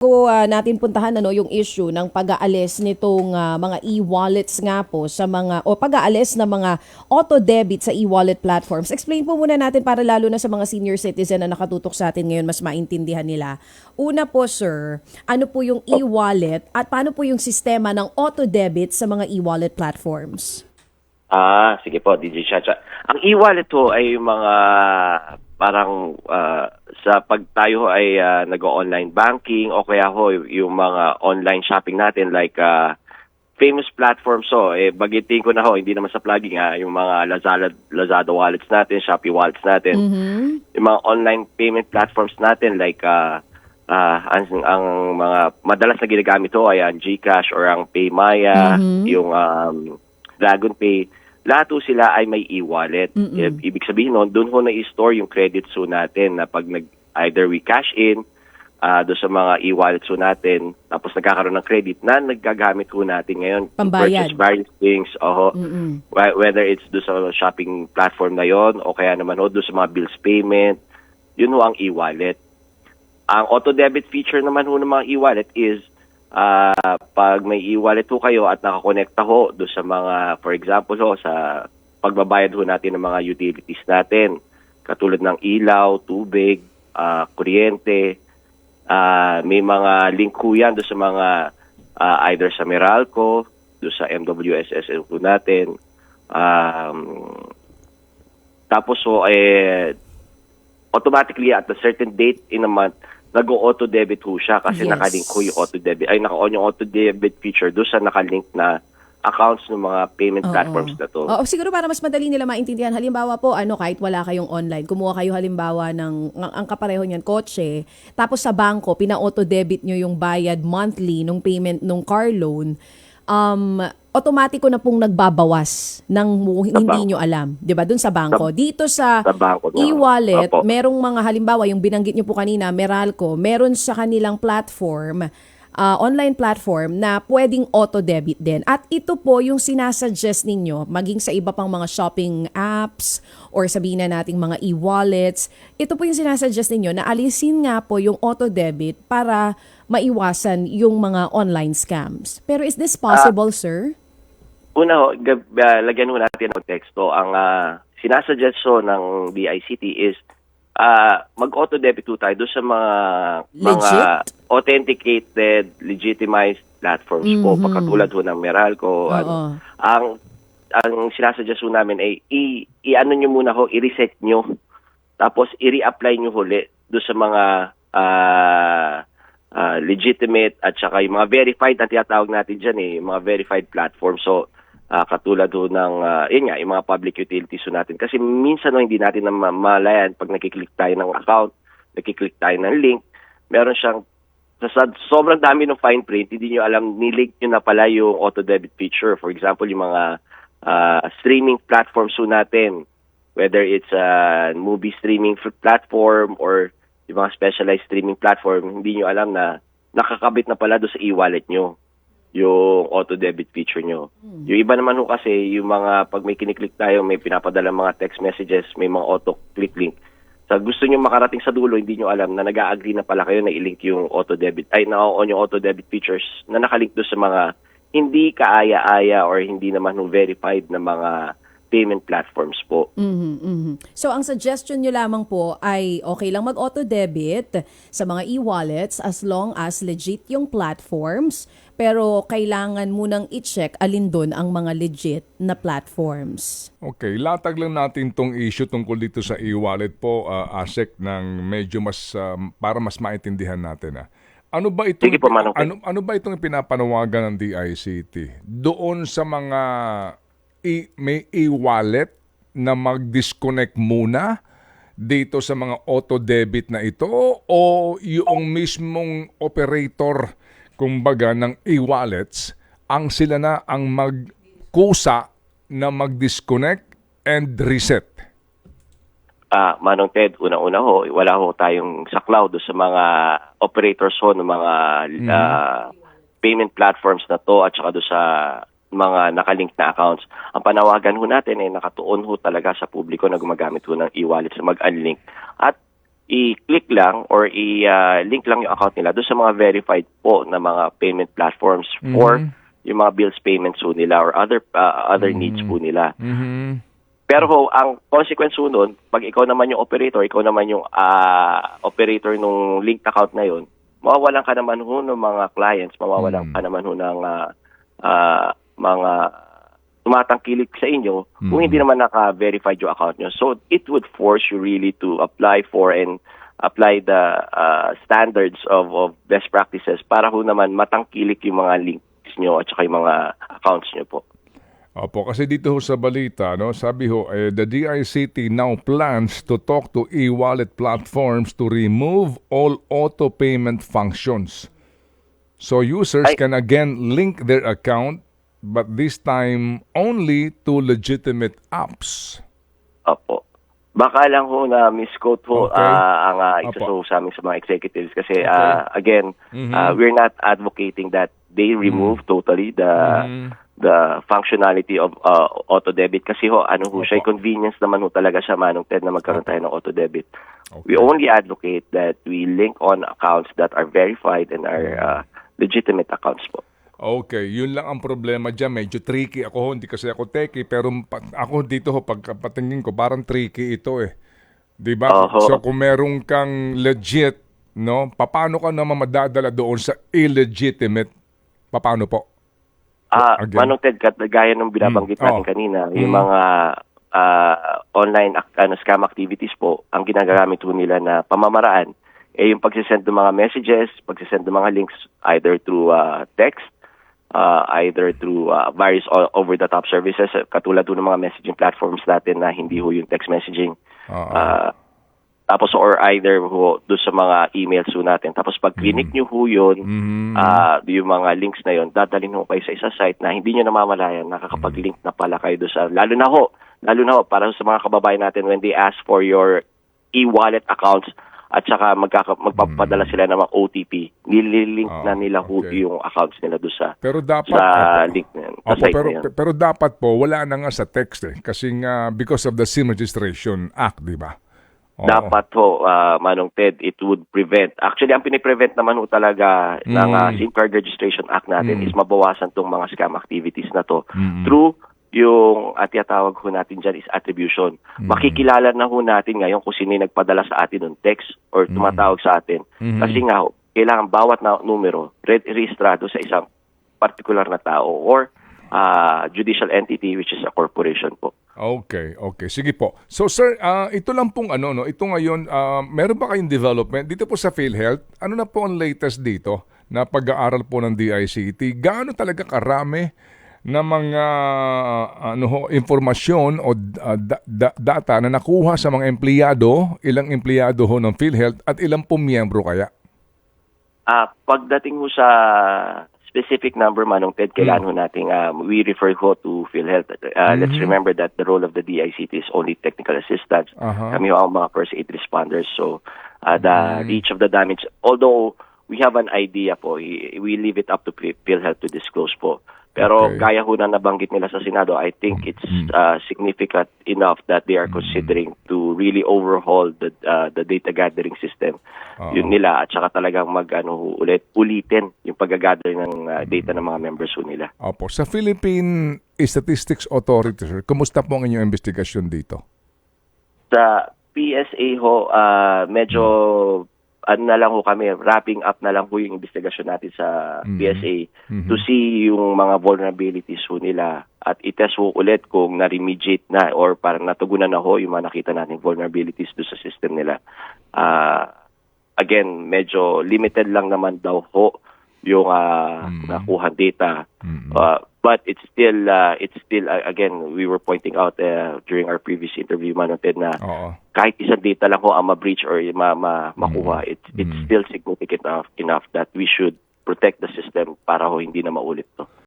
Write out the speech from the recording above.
ko ah, natin puntahan ano yung issue ng pag-aalis nitong ah, mga e-wallets nga po sa mga o pag-aalis ng mga auto debit sa e-wallet platforms. Explain po muna natin para lalo na sa mga senior citizen na nakatutok sa atin ngayon mas maintindihan nila. Una po sir, ano po yung e-wallet at paano po yung sistema ng auto debit sa mga e-wallet platforms? Ah, sige po, DJ Chacha. Ang e-wallet ho ay mga parang ah, sa pag tayo ay ah, nag-online banking o kaya ho yung mga online shopping natin like ah, famous platforms so eh bagitin ko na ho hindi naman sa plugging ha yung mga Lazada Lazada wallets natin, Shopee wallets natin. Yung mga online payment platforms natin like ah ah, ang, ang mga madalas na ginagamit ho ay ang GCash or ang Paymaya, yung um, Dragon Pay, lahat sila ay may e-wallet. I- Ibig sabihin nun, doon ho na-store yung credits ho natin na pag nag, either we cash in ah doon sa mga e-wallets ho natin, tapos nagkakaroon ng credit na nagagamit ho natin ngayon Pambayad. purchase various things. Oho. Wh- Whether it's doon sa shopping platform na yon o kaya naman ho doon sa mga bills payment, yun ho ang e-wallet. Ang auto debit feature naman ho ng mga e-wallet is ah pag may e-wallet ho kayo at nakakonekta ho do sa mga for example ho sa pagbabayad ho natin ng mga utilities natin katulad ng ilaw, tubig, ah, kuryente, ah, may mga link ho yan do sa mga ah, either sa Meralco, do sa MWSS ho natin. Um, tapos so eh automatically at a certain date in a month, nag-auto debit ho siya kasi Yes. nakalink ho yung auto debit. Ay, naka-on yung auto debit feature doon sa nakalink na accounts ng mga payment Oo. platforms na to. Oo, siguro para mas madali nila maintindihan. Halimbawa po, ano, kahit wala kayong online, kumuha kayo halimbawa ng, ang, ang kapareho niyan, kotse, tapos sa bangko, pina-auto debit nyo yung bayad monthly nung payment nung car loan, um, automatiko na pong nagbabawas ng hindi nyo alam. 'di ba Doon sa bangko. Dito sa, Sa e-wallet, merong mga halimbawa, yung binanggit nyo po kanina, Meralco, meron sa kanilang platform, ah, online platform na pwedeng auto-debit din. At ito po yung sinasuggest ninyo, maging sa iba pang mga shopping apps or sabihin na nating mga e-wallets, ito po yung sinasuggest ninyo na alisin nga po yung auto-debit para maiwasan yung mga online scams. Pero is this possible, sir? Una ho, gab- ah, lagyan ho natin ng teksto. Ang uh, sinasuggest ho ng DICT is ah, mag-auto debit ho tayo doon sa mga mga Legit? authenticated, legitimized platforms po. Mhm. Pagkatulad ho ng Meralco. Ano. ang ang sinasuggest ho namin ay i, i-ano nyo muna ho, i-reset nyo. Tapos i-reapply nyo huli doon sa mga ah, ah, legitimate at saka yung mga verified na tinatawag natin dyan eh, yung mga verified platforms. So, ah, katulad ho ng, ah, yun nga, yung mga public utilities natin. Kasi minsan ho, hindi natin na ma- malayan pag nakiklik tayo ng account, nakiklik tayo ng link, meron siyang sa, sobrang dami ng fine print, hindi nyo alam, nilink nyo na pala yung auto debit feature. For example, yung mga ah, streaming platforms ho natin, whether it's a movie streaming platform or yung mga specialized streaming platform, hindi nyo alam na nakakabit na pala doon sa e-wallet nyo yung auto debit feature nyo. Yung iba naman ho kasi, yung mga pag may kiniklik tayo, may pinapadala mga text messages, may mga auto click link. Sa gusto nyo makarating sa dulo, hindi nyo alam na nag-agree na pala kayo na i-link yung auto debit, ay na-on yung auto debit features na nakalink doon sa mga hindi kaaya-aya or hindi naman ho verified na mga payment platforms po. Mhm, mhm. So ang suggestion nyo lamang po ay okay lang mag-auto debit sa mga e-wallets as long as legit yung platforms pero kailangan munang i-check alin doon ang mga legit na platforms. Okay, latag lang natin tong issue tungkol dito sa e-wallet po, uh, ASEC, ng medyo mas, um, para mas maintindihan natin. Ah. Ano ba itong, Sige po, Manong ano, ano ba itong pinapanawagan ng DICT? Doon sa mga e- may e-wallet na mag-disconnect muna dito sa mga auto-debit na ito o yung mismong operator kumbaga ng e-wallets ang sila na ang magkusa na mag-disconnect and reset. Ah, Manong Ted, una-una ho, wala ho tayong saklaw do sa mga operators ho ng mga ah, payment platforms na to at saka do sa mga nakalink na accounts. Ang panawagan ho natin ay nakatuon ho talaga sa publiko na gumagamit ho ng e-wallet sa mag-unlink. At i-click lang or i-link lang yung account nila doon sa mga verified po na mga payment platforms for yung mga bills payments po nila or other uh, other needs po nila. Mhm. Pero ho, ang consequence ho nun, pag ikaw naman yung operator, ikaw naman yung ah, operator nung linked account na yun, mawawalan ka naman ho ng mga clients, mawawalan Mm. ka naman ho ng ah, ah, mga tumatangkilik sa inyo kung hindi naman naka-verified yung account nyo. So, it would force you really to apply for and apply the ah, standards of, of best practices para ho naman matangkilik yung mga links nyo at saka yung mga accounts nyo po. Opo, kasi dito ho sa balita, no, sabi ho, eh, the DICT now plans to talk to e-wallet platforms to remove all auto payment functions. So users Ay- can again link their account, but this time only to legitimate apps. Opo. Baka lang ho na misquote ho Okay. ah, ang ah, isa Opo. sa amin sa mga executives kasi Okay. ah, again, Mhm. ah, we're not advocating that they remove totally the Mhm. the functionality of uh, auto debit kasi ho ano ho siya convenience naman ho talaga siya manong Ted na magkaroon tayo ng auto debit. Okay. We only advocate that we link on accounts that are verified and are uh, legitimate accounts po. Okay, yun lang ang problema dyan. Medyo tricky ako hindi kasi ako techie, pero ako dito ho, pagkapatingin ko, parang tricky ito eh. Di ba? Oho. So kung meron kang legit, no, paano ka naman madadala doon sa illegitimate? Paano po? Ah, Again. Manong Ted, gaya nung binabanggit Mm, natin oh. kanina, yung Mm. mga ah, online ano, scam activities po, ang ginagamit po nila na pamamaraan, eh yung pagsisend ng mga messages, pagsisend ng mga links either through ah, text, ah, either through ah, various over-the-top services, eh, katulad po ng mga messaging platforms natin na hindi ho yung text messaging. Oo. Ah, tapos or either ho, doon sa mga emails ho natin. Tapos pag clinic nyo ho yun, Mhm. Ah, yung mga links na yon, dadalhin mo kayo sa isa site na hindi nyo namamalayan, nakakapag-link na pala kayo doon sa, lalo na ho, lalo na ho, para sa mga kababayan natin when they ask for your e-wallet accounts at saka magkaka, magpapadala sila ng mga OTP, nililink Ah, na nila ho okay. yung accounts nila doon sa, Pero dapat sa link na yun, sa Opo, site pero na yun. pero dapat po wala na nga sa text eh kasi nga because of the SIM registration act, di ba? Oo. Dapat ho, ah, Manong Ted, it would prevent. Actually, ang piniprevent naman ho talaga ng Mm. ah, SIM Card Registration Act natin Mm. is mabawasan tong mga scam activities na to through yung at tawag ho natin dyan is attribution. Mm. Makikilala na ho natin ngayon kung sino yung nagpadala sa atin ng text or tumatawag sa atin. Mhm. Kasi nga ho, kailangan bawat na numero re- rehistrado sa isang particular na tao or ah, judicial entity which is a corporation po. Okay, okay. Sige po. So sir, ah, ito lang pong ano no, ito ngayon ah, meron ba kayong development dito po sa PhilHealth? Ano na po ang latest dito na pag-aaral po ng DICT? Gaano talaga karami na mga ano ho, informasyon o ah, da- da- data na nakuha sa mga empleyado, ilang empleyado ho ng PhilHealth at ilang po miyembro kaya? Ah, pagdating ho sa specific number manong Ted, kailangan ho nating um, we refer ho to PhilHealth. Uh, Let's remember that the role of the DICT is only technical assistance. Aha. Kami ho ang mga first aid responders. So uh, the reach of the damage, although we have an idea po, we leave it up to Phil- PhilHealth to disclose po. Pero Okay. gaya ho na nabanggit nila sa Senado, I think it's uh, significant enough that they are considering to really overhaul the uh, the data gathering system Oo. yun nila at saka talagang mag ano ulit ulitin yung pag-gather ng uh, data ng mga members ho nila. Opo, sa Philippine Statistics Authority, sir, kumusta po ang inyong investigasyon dito? Sa PSA ho, ah, medyo ano na lang ho kami, wrapping up na lang ho yung investigasyon natin sa PSA to see yung mga vulnerabilities ho nila at itest ho ulit kung na-remediate na or parang natugunan na ho yung mga nakita nating vulnerabilities do sa system nila. Ah, again, medyo limited lang naman daw ho yung ah, nakuha data. Uh, but it's still uh, it's still uh, again we were pointing out uh, during our previous interview man Ted, na Oo. kahit isang data lang ho ang ma-breach or ma, ma makuha it's it's still significant enough enough that we should protect the system para ho hindi na maulit to.